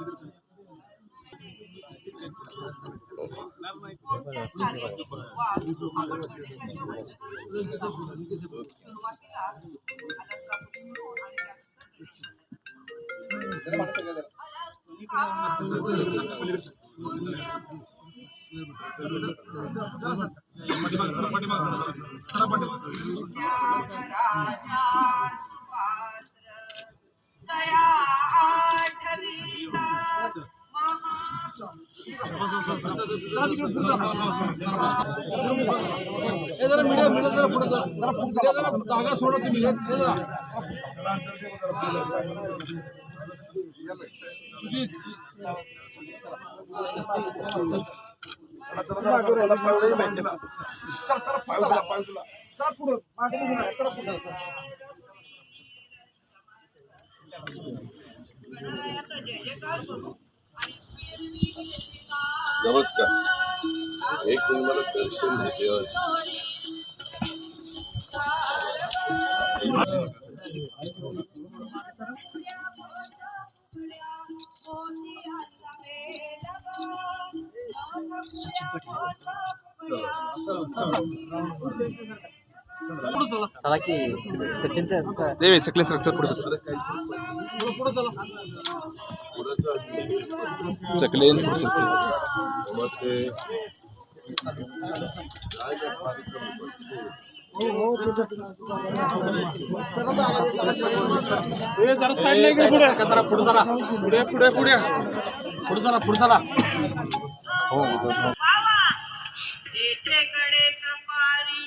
राजा हे जरा मीडिया मिळत जरा पुढे जरा जरा पुढे जरा जागा सोडा तुम्ही. हे जरा. सुजित. नमस्कार. एक मिनिट मला दर्शन घेते चला की सचिनचं ते सकले पुढे कार्यक्रम होतात? जरा साईडला इकडे पुढे. जरा पुढे जरा. पुढे पुढे पुढे. पुढे चला पुढे चला एकेकडे कपारी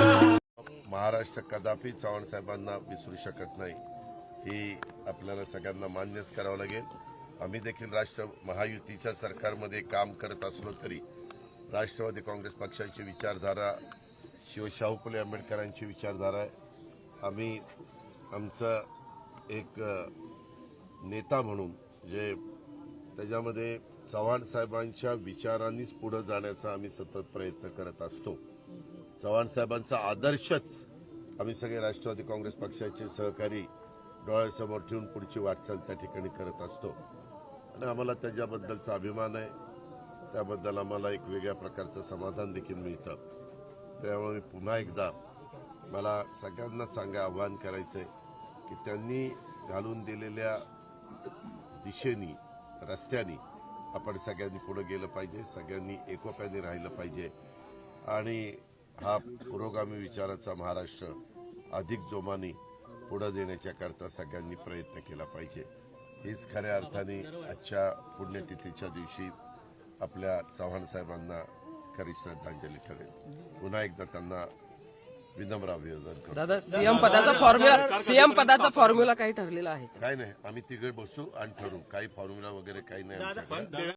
महाराष्ट्र कदापि चव्हाण साहेबांना विसरू शकत नाही. ही आपल्याला सगळ्यांना मान्यच करावं लागेल. आम्ही देखील राष्ट्र महायुतीच्या सरकारमध्ये काम करत असलो तरी राष्ट्रवादी काँग्रेस पक्षाची विचारधारा शिवशाहू फुले आंबेडकरांची विचारधारा आहे. आम्ही आमचं एक नेता म्हणून जे त्याच्यामध्ये चव्हाण साहेबांच्या विचारांनीच पुढे जाण्याचा आम्ही सतत प्रयत्न करत असतो. चव्हाण साहेबांचा आदर्शच आम्ही सगळे राष्ट्रवादी काँग्रेस पक्षाचे सहकारी डोळ्यासमोर ठेवून पुढची वाटचाल त्या ठिकाणी करत असतो. आणि आम्हाला त्याच्याबद्दलचा अभिमान आहे. त्याबद्दल आम्हाला एक वेगळ्या प्रकारचं समाधान देखील मिळतं. त्यामुळे मी पुन्हा एकदा मला सगळ्यांना सांगा आव्हान करायचंय की त्यांनी घालून दिलेल्या दिशेनी रस्त्यानी आपण सगळ्यांनी पुढे गेलं पाहिजे सगळ्यांनी एकोप्याने राहिलं पाहिजे. आणि हा पुरोगामी विचाराचा महाराष्ट्र अधिक जोमाने पुढे देण्याच्या करता सगळ्यांनी प्रयत्न केला पाहिजे. हीच खऱ्या अर्थाने आजच्या पुण्यतिथीच्या दिवशी आपल्या चव्हाण साहेबांना खरी श्रद्धांजली ठरेल. पुन्हा एकदा त्यांना विनम्र अभिवादन करतो. दादा सीएम पदाचा फॉर्म्युला सीएम पदाचा फॉर्म्युला काही ठरलेला आहे का? काय नाही आम्ही तिघे बसू आणि ठरवू. काही फॉर्म्युला वगैरे काही नाही आमच्याकडे.